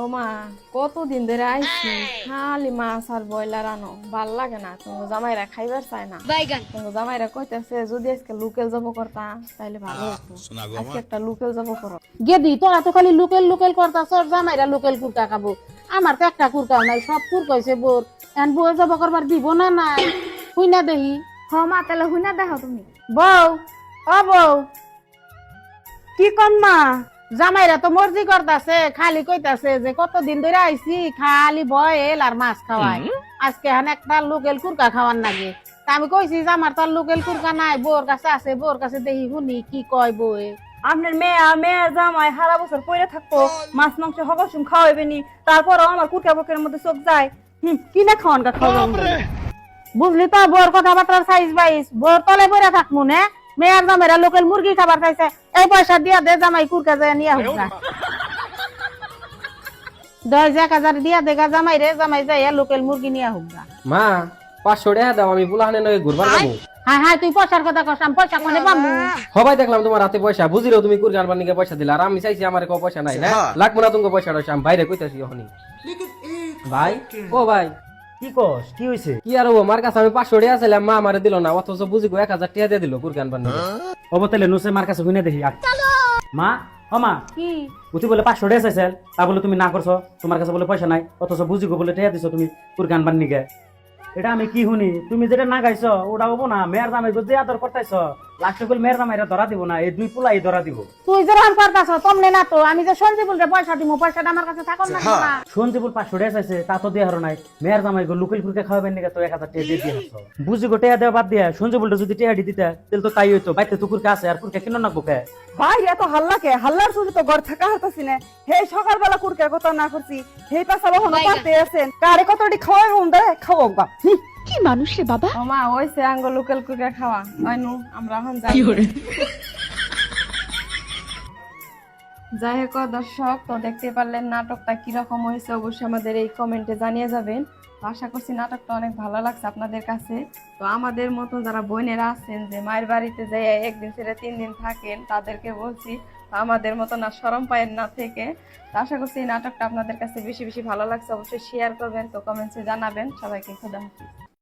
ও মা কতদিন ধরে আইছি। খালি মাছ আর ব্রয়লার আনো ভালো লাগে না। তোমার জামাইরা খাইবার চায় না। তোমার জামাইরা কইতেছে যদি আজকে লোকেল জব করতা তাইলে ভালো হতো আজকে একটা লোকেল জব করো। গেদি তোরা তো খালি লুকেল লুকেল করতাছ জামাইরা লুকেল কুরকা খাব। আমার তো একটা কুরকাও নাই সব কুর কইছে বোর। এখন বউ যাব করবার দিব না না দেহি। হ মা তাহলে হুইনা দেখো তুমি। বউ ও বউ। কি কন মা? জামাইরা তো মর্জি করতাছে খালি কইতাছে যে কতদিন ধরে আইছি খালি বয়েল আর মাছ খাওয়াই। আজকে হান একটা লোকেল কুরকা খাওয়ার নাগে। তা আমি কইছি যে আমার তো লোকেল কুরকা নাই বোর কাছে আছে বোর কাছে দেখি শুনি কি কয় বউয়ে? আপনার মেয়ে মেয়ে জামাই সারা বছর পড়ে থাকব মাছ মাংস হকসুম খাওয়াবে নি তারপরও আমার কুটকা বুকের মধ্যে চোখ যায়। হুম কিনে খাওয়ান কা খাওয়াবো বুঝলি তো বোর কথাবার্তার সাইজ বাইস বোর তলে পড়ে থাকমু নে। মেয়ের জামাইরা লোকেল মুরগি খাবার খাইছে। এই পয়সা দিয়া দে জামাই কুরকা যায় নিয়ে হোক না। দশ এক হাজার দিয়া দেখা জামাই রে জামাই যাই লোকেল মুরগি নিয়ে হোক না। মা পাঁচশো টাকা দাও আমি বুলাহানে নয় ঘুরবার যাব। হ্যাঁ হ্যাঁ তুই পয়সার কথা কসাম পয়সা কোনে পাবো সবাই দেখলাম তোমার হাতে পয়সা বুঝিরো তুমি কুরকি আনবার নিকে পয়সা দিলা আর আমি চাইছি আমার কোনো পয়সা নাই না? লাগবো না তুমি পয়সা রয়েছে আমি বাইরে কইতাছি ওখানে ভাই ও ভাই। কি কস? কি হইছে? কি আর ও মার কাছে আমি পাঁচশো টাকা ছিলাম মা আমারে দিল না অথচ বুঝি গো এক হাজার টাকা দিয়ে দিল কুরকি আনবার নিকে অবতালে নুসে মার কাছে হুইনে দেখি। মা ও মা। কি? উঠি বলে পাঁচশো টাকা চাইছিল তা বলে তুমি না করছ তোমার কাছে বলে পয়সা নাই অথচ বুঝি গো বলে ঠেয়া দিছো তুমি কুরকান বান নিগে এটা আমি কি শুনি? তুমি যেটা না গাইছো ওটা হব না। মেয়ের জামাই যে আদর করতেছ লাস্টে বলে মেয়ের জামাইরা ধরা দিব না এই দুই পোলাই ধরা দিব। তুই যেরকম করতাছ তমনে না তো আমি যে সঞ্জীবুল রে পয়সা দিমু পয়সাটা আমার কাছে থাকুন না না সঞ্জীবুল পাঁচশো টাকা চাইছে তা তো দিয়ে নাই। মেয়ের জামাই গো লুকিল ফুরকে খাওয়াবেন নিগে তো এক হাজার টাকা দিয়ে দিয়ে বুঝি গো টেয়া দেওয়া বাদ দিয়া সঞ্জীবুলটা যদি দি দিতে তাহলে তো তাই হইতো বাইতে তো কুরকে আছে আর কুরকে কেন না বুকে ভাই এত হাল্লা কে? হাল্লার শুধু তো ঘর থাকা হতাছি না। হে সকালবেলা কুরকার কথা না করছি হে পাশা বহন পাতে আছেন। কারে কতটি খাওয়াবো দে খাওয়াবো গা হুম। ও মা ওইসে আঙ্গ লোকেল কুকা খাওয়া। ওই নু আমরা এখন যাই। যাই হোক দর্শক তো দেখতে পারলেন নাটকটা কীরকম হয়েছে অবশ্যই আমাদের এই কমেন্টে জানিয়ে যাবেন। আশা করছি নাটকটা অনেক ভালো লাগছে আপনাদের কাছে। তো আমাদের মতো যারা বোনেরা আছেন যে মায়ের বাড়িতে যাই একদিন ছেড়ে তিন দিন থাকেন তাদেরকে বলছি আমাদের মতো না সরম পায়ের না থেকে। তো আশা করছি এই নাটকটা আপনাদের কাছে বেশি বেশি ভালো লাগছে অবশ্যই শেয়ার করবেন তো কমেন্টসে জানাবেন। সবাইকে খুদা হাফিজ।